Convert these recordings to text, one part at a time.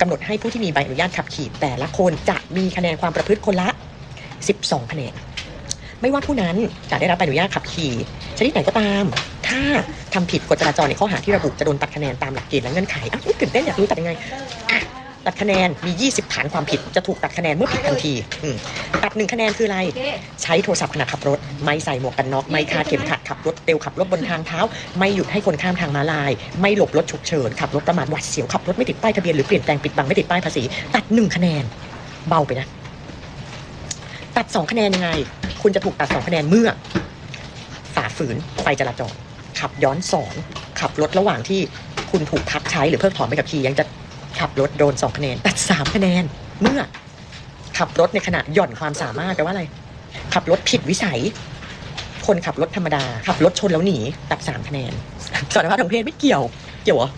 กำหนดให้ผู้ที่มีใบอนุญาตขับขี่แต่ละคนจะมีคะแนนความประพฤติคนละ 12 คะแนน ไม่ว่าผู้นั้นจะได้รับใบอนุญาตขับขี่ ชนิดไหนก็ตาม ถ้าทำผิดกฎจราจรในข้อหาที่ระบุจะโดนตัดคะแนนตามหลักเกณฑ์และเงื่อนไขอะอุ๊ยตื่นเต้นอยากรู้ตัดยังไง ตัดคะแนนมี 20 ฐานความผิดจะถูกตัดคะแนนเมื่อผิดทันทีอืมตัดหนึ่งคะแนนคืออะไร ใช้โทรศัพท์ขณะขับรถ ไม่ใส่หมวกกันน็อกไม่คาดเข็มขัดขับรถเร็วขับรถบนทางเท้า ไม่หยุดให้คนข้ามทางม้าลาย ไม่หลบรถฉุกเฉินขับรถประมาทหวัดเสียวขับรถไม่ติดป้ายทะเบียนหรือเปลี่ยนแปลงปิดบังไม่ติดป้ายภาษีตัดหนึ่งคะแนน เบาไปนะ ตัดสองคะแนนยังไง คุณจะถูกตัดสองคะแนนเมื่อฝ่าฝืนไฟจราจรขับย้อนสอนขับรถระหว่างที่คุณถูกพักใช้หรือเพิกถอนใบขับขี่ยังจะ ขับรถโดนสองคะแนนตัดสามคะแนน เมื่อ ขับรถในขณะหย่อนความสามารถแปลว่าอะไร ขับรถผิดวิสัย คนขับรถธรรมดา ขับรถชนแล้วหนีตัดสามคะแนนสารภาพทางเพศไม่เกี่ยว เกี่ยวเหรอ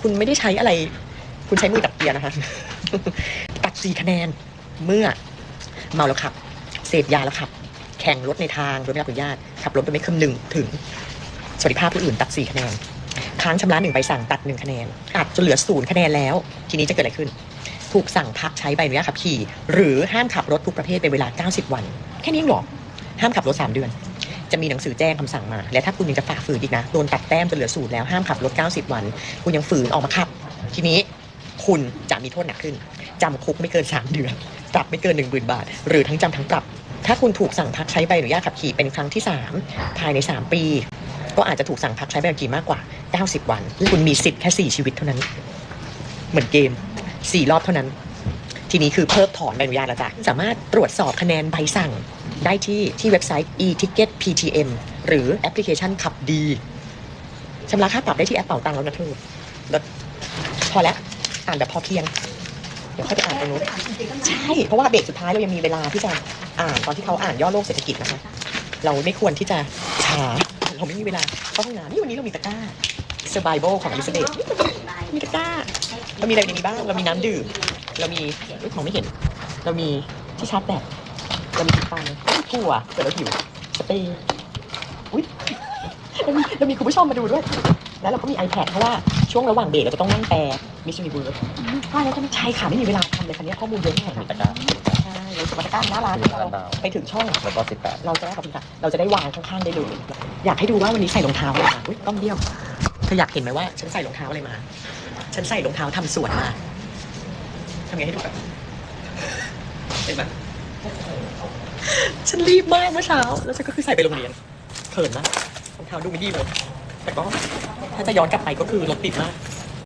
คุณไม่ได้ใช้อะไร คุณใช้มือตัดเกียร์นะคะตัดสี่คะแนน เมื่อเมาแล้วขับ เสพยาแล้วขับ แข่งรถในทางโดยไม่รับอนุญาตขับรถโดยไม่คำนึงถึงสวัสดิภาพผู้อื่นตัดสี่คะแนน ค้างชำระหนึ่งใบสั่งตัดหนึ่งคะแนนตัดจนเหลือศูนย์คะแนนแล้ว ทีนี้จะเกิดอะไรขึ้น ถูกสั่งพักใช้ใบอนุญาตขับขี่ หรือห้ามขับรถทุกประเภทเป็นเวลา 90 วัน แค่นี้เองหรอห้ามขับรถ 3 เดือน จะมีหนังสือแจ้งคำสั่งมา และถ้าคุณยังจะฝ่าฝืนอีกนะโดนตัดแต้มจนเหลือศูนย์แล้วห้ามขับรถ 90 วัน คุณยังฝืนออกมาขับ ทีนี้คุณจะมีโทษหนักขึ้นจำคุกไม่เกิน 3 เดือนปรับไม่เกิน1 0,000บาท หรือทั้งจำทั้งปรับ ถ้าคุณถูกสั่งพักใช้ใบอนุญาตขับขี่เป็นครั้งที่ 3 ภายใน 3 ปี ก็อาจจะถูกสั่งพักใช้ใบขับขี่มากกว่า 90 วัน คุณมีสิทธิ์แค่ 4 ชีวิตเท่านั้น เหมือนเกม 4 รอบเท่านั้น ทีนี้คือเพิกถอนใบอนุญาตแล้วจ้ะสามารถตรวจสอบคะแนนใบสั่ง ได้ที่ที่เว็บไซต์ e-ticket ptm หรือแอปพลิเคชันขับดีชำระค่าปรับได้ที่แอปเป่าตังค์แล้วนะเธอพอแล้วอ่านแบบพอเพียงเดี๋ยวค่อยไปอ่านตรงนู้นใช่ เพราะว่าเบรกสุดท้ายเรายังมีเวลาที่จะอ่านตอนที่เขาอ่านย่อโลกเศรษฐกิจนะคะ เราไม่ควรที่จะช้า เราไม่มีเวลาเข้าห้องน้ำนี่วันนี้เรามีตะกร้า survival ของอลิซาเบธมีตะกร้า เรามีอะไรในนี้บ้าง เรามีน้ำดื่ม เรามีเอ้ยมองไม่เห็น เรามีที่ชาร์จแบต เรามีตังถั่วเกิดเราหิวสเปรย์อุ้ยเรามีเรามีคุณผู้ชมมาดูด้วย แล้วเราก็มี iPad เพราะว่าช่วงระหว่างเบรกเราจะต้องนั่งแปลมิชชันนีเวิร์ดใช่แล้วใช่ค่ะไม่มีเวลาทำเลยคันนี้ข้อมูลเยอะมากมีตะกร้า ใช่เราสมัตะกร้าหน้าร้านมีเราไปถึงช่อง แล้วก็สิบแปดเราจะได้ขอบคุณค่ะเราจะได้วางข้างๆได้เลยอยากให้ดูว่าวันนี้ใส่รองเท้าอะไรมาอุ้ยต้องเยี่ยมเธออยากเห็นไหมว่า ฉันใส่รองเท้าอะไรมา ฉันใส่รองเท้าทำสวนมาทำไงให้ดูแบบเห็นไหมฉันรีบมากเมื่อเช้า แล้วฉันก็คือใส่ไปโรงเรียนเขินมากรองเท้าดูไม่ดีเลยแต่ก็ถ้าจะย้อนกลับไปก็คือรถติดมาก